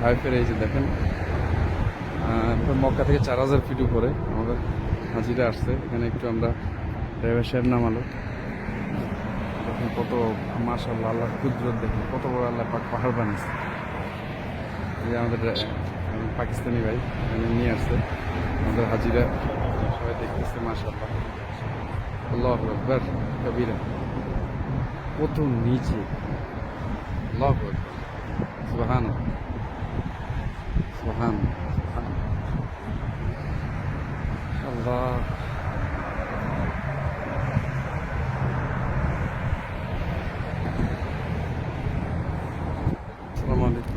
তাইফের এই যে দেখেন। মক্কা থেকে চার হাজার ফিট উপরে আমাদের হাজিরা আসছে। এখানে একটু আমরা ড্রাইভার সাহেব নামালো। দেখেন কত মার্শাল্লাহ আল্লাহ কুদরত দেখেন, কত বড় আল্লাহ পাক পাহাড় বানিয়েছে। যে আমাদের পাকিস্তানি ভাই, এখানে নিয়ে আসছে। আমাদের হাজিরা সবাই দেখতেছে মার্শাল্লাহ আল্লাহ আকবর, কবিরা। কত নিচে। আল্লাহ আকবর সুবহান সুবহান। আল্লাহ।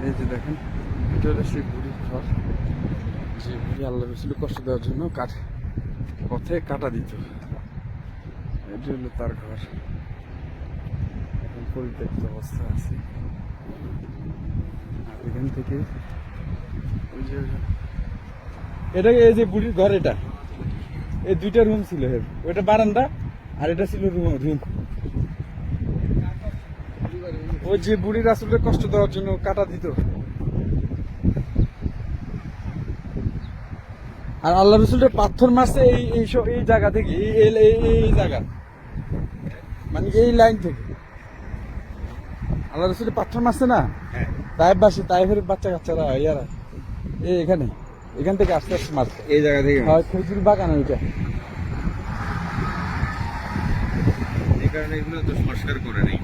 এই যে দেখেন এটা হলো সেই বুড়ির ঘর। যে বুড়ি আল্লাহ রসুল কষ্ট দেওয়ার জন্য কাঠ পথে কাটা দিত। এটা হলো তার ঘর। এখন পরিত্যক্ত অবস্থা আছে। আর এখান থেকে এটা এই যে বুড়ির ঘর এটা। এই দুইটা রুম ছিল এর। ওটা বারান্দা আর এটা ছিল রুম রুম ওই যে বুড়ির আসলে কষ্ট দেওয়ার জন্য কাটা দিত। আর আল্লাহ রসুলের পাথর মারছে এই এই সব- এই জায়গা থেকে এই এই- জায়গা। মানে এই লাইন থেকে। আল্লাহ রসুলের পাথর মারছে না? তাইফ বাসী তাইফের বাচ্চা কাচ্চারা ইয়ারা। এখানে এখান থেকে আস্তে আস্তে মারছে। এই জায়গা থেকে হয় খেজুর বাগান ওইটা। এই কারণে এগুলো তো সংস্কার করে নেই।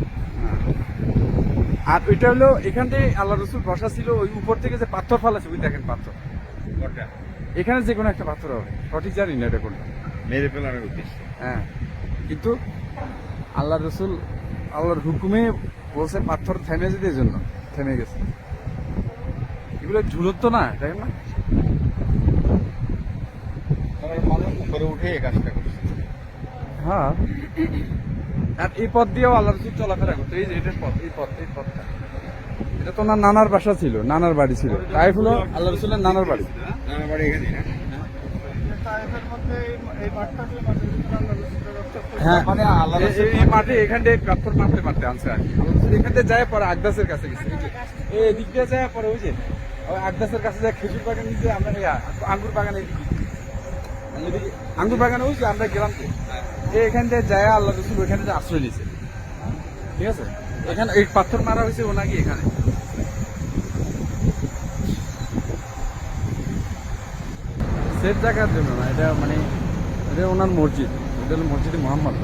আর ওইটা হলো এখান থেকে আল্লাহ রসুল বসা ছিল ওই উপর থেকে যে পাথর ফালাছে ওই দেখেন পাথর। এখানে যে কোনো একটা পাথর হবে সঠিক জানি না এটা কোনটা। মেরে ফেলানোর উদ্দেশ্যে। হ্যাঁ। কিন্তু আল্লাহ রসুল আল্লাহর হুকুমে বলছে পাথর থেমে যেতে জন্য থেমে গেছে। এগুলো ঝুলত না দেখেন না? কারণ মানুষ উপরে উঠে এই কাজটা করছে হ্যাঁ। আর এই পথ দিয়েও আল্লাহ রসুল চলাফেরা করতো। এই যে এটার পথ এই পথ এই পথটা। এটা তো ওনার নানার বাসা ছিল নানার বাড়ি ছিল। তাই হলো আল্লাহ রসুলের নানার বাড়ি। এখানে হ্যাঁ। মানে এই- মাঠে এখান মারতে মারতে আনছে আর। এখান থেকে যায় পরে আগদাসের কাছে গেছে। এই দিয়ে যায় পরে ওই যে আগদাসের কাছে যায় খেজুর বাগান নিচে আমরা আঙ্গুর বাগান আঙ্গুর বাগানে যে আমরা গেলাম এই এখান থেকে যায় আল্লাহ রসুল, ওইখানে যে আশ্রয় নিয়েছে। ঠিক আছে? এখানে এই পাথর মারা হয়েছে ওনাকে এখানে? সেফ জায়গার জন্য না, এটা মানে এটা ওনার মসজিদ। এটা হলো মসজিদে মোহাম্মদ।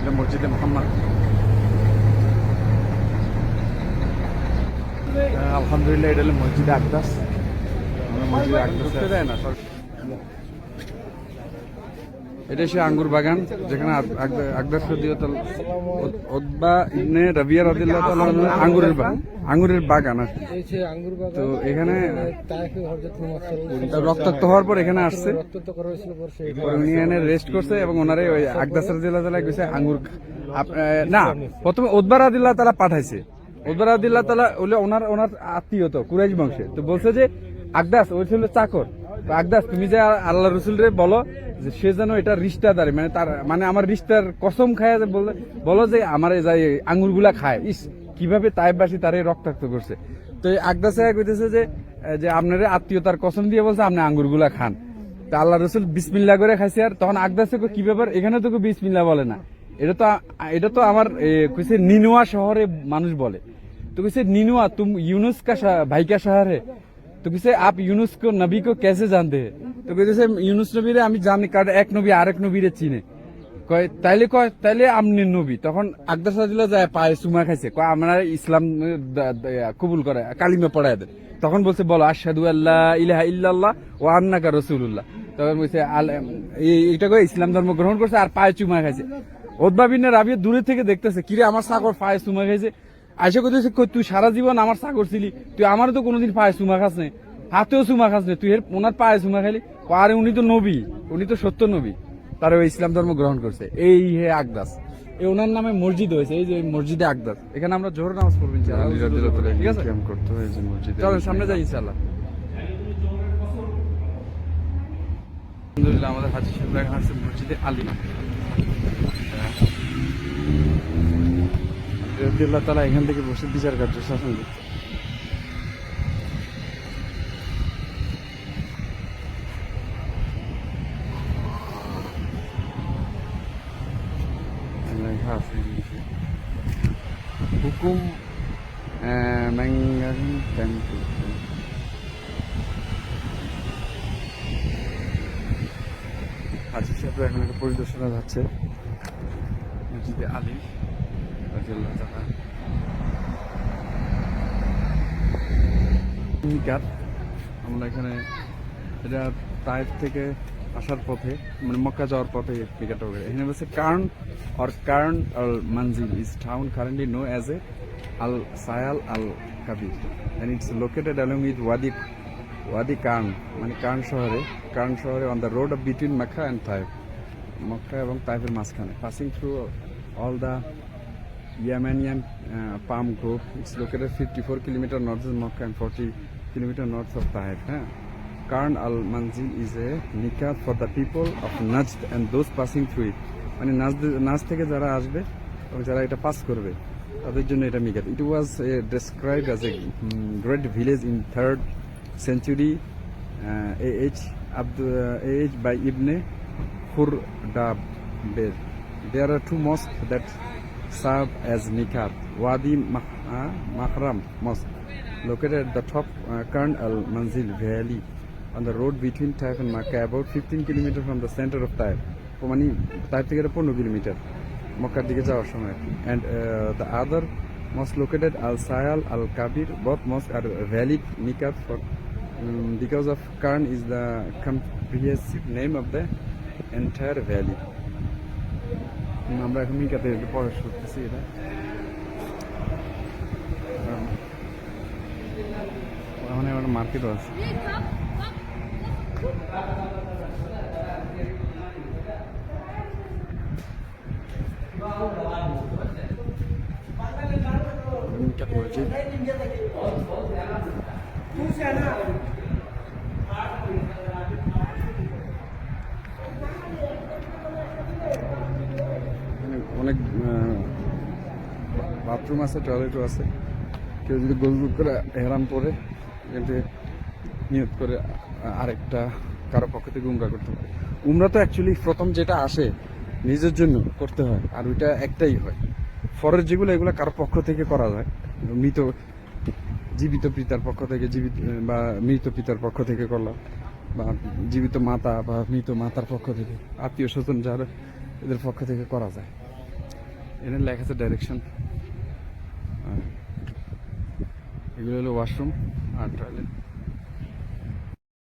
এটা মসজিদে মোহাম্মদ হ্যাঁ, আলহামদুলিল্লাহ এটা হলো মসজিদে আকদাস। আমরা মসজিদে আকদাস দেয় না এটা সে আঙ্গুর বাগান যেখানে আক- আক- আকদাস রদিয়াতাল ওদবা ইবনে রাবিয়া রাদিয়াল্লাহু তাআলা আঙ্গুরের বাগান আঙ্গুরের বাগান আঙ্গুর তো এখানে রক্তাক্ত হওয়ার পর এখানে আসছে। উনি এনে রেস্ট করছে এবং ওনারে ওই আকদাস রাদিয়াল্লাহু তাআলা কইছে আঙ্গুর আপ- না প্রথমে উদ্বার রাদিয়াল্লাহু তাআলা পাঠাইছে। উদ্বার রাদিয়াল্লাহু তাআলা ওলে ওনার ওনার আত্মীয় তো, কুরাইশ বংশে তো বলছে যে, আকদাস, ওই ছিল চাকর। আকদাস, তুমি যে আল্লাহ রসুল রে বলো যে সে যেন এটা রিস্তাদারি মানে তার মানে আমার রিস্তার কসম খায় বলে যে আমার যাই আঙ্গুরগুলা খায়। ইস, কীভাবে তাইবাসী তারে রক্তাক্ত করছে? তো আকদাস কইতেছে যে যে আপনার আত্মীয়তার কসম দিয়ে বলছে, আপনি আঙ্গুরগুলা খান। তা আল্লাহ রসুল বিসমিল্লা করে খাইছে, আর তখন আকদাসে কি ব্যাপার? এখানে তো কেউ বিসমিল্লা বলে না। এটা তো এটা তো আমার কইছে নিনুয়া শহরে মানুষ বলে। তো কইছে, নিনোয়া, তুম ইউনুস কা ভাই শহরে তো কইছে, আপ ইউনুস কো নবী কো কেসে জানতে তো কইতেছে ইউনুস নবীরে আমি জানি, কারণ এক নবী আরেক নবীরে চিনে। কয়, তাইলে কয়, তাইলে আমনি নবী। তখন আকদার সাজুল্লাহ যায়, পায়ে সুমা খাইছে। কয়, আমরা ইসলাম কবুল করে, কালিমে পড়ায় দেন তখন বলছে, বলো আশাদু আল্লাহ ইলাহা ইল্লাল্লাহ ও আন্নাকা রসুল্লাহ তখন বলছে এটা কয়, ইসলাম ধর্ম গ্রহণ করছে আর পায়ে চুমা খাইছে। ওদবাবিনে রাবিয়া দূরে থেকে দেখতেছে কিরে আমার সাগর পায়ে চুমা খাইছে। আইসা কইতেছে কই তুই সারা জীবন আমার সাগর ছিলি তুই আমারও তো কোনোদিন পায়ে চুমা খাস নাই হাতেও চুমা খাস নাই তুই এর ওনার পায়ে চুমা খাইলি? আরে উনি তো নবী উনি তো সত্য নবী। তারা ওই ইসলাম ধর্ম গ্রহণ করছে। এই হে আকদাস। এই ওনার নামে মসজিদ হয়েছে এই যে মসজিদে আকদাস। এখানে আমরা জোহর নামাজ পড়ব ইনশাআল্লাহ। ঠিক আছে? করতে হয়েছে মসজিদে। চলো সামনে যাই ইনশাআল্লাহ। আলহামদুলিল্লাহ আমাদের হাজি সাহেব আছে মসজিদে আলী। আল্লাহ তালা এখান থেকে বসে বিচার কার্য শাসন করছে। হুকুম পরিদর্শনে যাচ্ছে। মসজিদে আমরা এখানে এটা টাইপ থেকে আসার পথে মানে মক্কা যাওয়ার পথে মিকাট হবে। এখানে বলছে Qarn or Qarn al Manazil is town currently known as a al Sayl al Kabir and it's located along with Wadi Wadi Qarn মানে কার্ন শহরে কার্ন শহরে on the road of between Makkah and Taif Mecca এবং তাইফের মাঝখানে passing through all the Yemenian uh, palm grove. It's located 54 kilometer north of Makkah and 40 kilometer north of Taif. Huh? Karn al Manzil is a nikat for the people of Najd and those passing through it. মানে নাচ নাচ থেকে যারা আসবে এবং যারা এটা pass করবে তাদের জন্য এটা মিকাত it was describe as a great village in third century A H Abdu A H by Ibn Khordadbeh There are two mosques that serve as nikat. Wadi Mah- uh, Mahram Mosque, located at the top uh, Karn al Manzil Valley on the road between Taif and Makkah, about 15 kilometers from the center of Taif. মানে Taif থেকে পনেরো kilometre মক্কার দিকে যাওয়ার সময় and the other mosque located al Sayl al Kabir both mosque are valid নিকাত for because of Qarn is the comprehensive name of the entire valley আমরা এখন মিকাতে প্রবেশ করতেছি এটা। ওখানে একটা মার্কেটও আছে। মিকাত মসজিদ এখানে অনেক বাথরুম আছে টয়লেটও আছে। কেউ যদি গোল গোল করে হেরাম পরে এখানে নিয়ত করে আরেকটা কারও পক্ষ থেকে উমরা করতে পারে উমরা তো অ্যাকচুয়ালি প্রথম যেটা আসে, নিজের জন্য করতে হয়, আর ওইটা একটাই হয়। ফরের যেগুলো, এগুলো কারও পক্ষ থেকে করা যায়। মৃত, জীবিত পিতার পক্ষ থেকে, জীবিত, বা মৃত পিতার পক্ষ থেকে করলাম বা জীবিত মাতা, বা মৃত মাতার পক্ষ থেকে, আত্মীয় স্বজন যারা, এদের পক্ষ থেকে করা যায়। এখানে লেখা আছে ডাইরেকশন এগুলো হলো ওয়াশরুম আর টয়লেট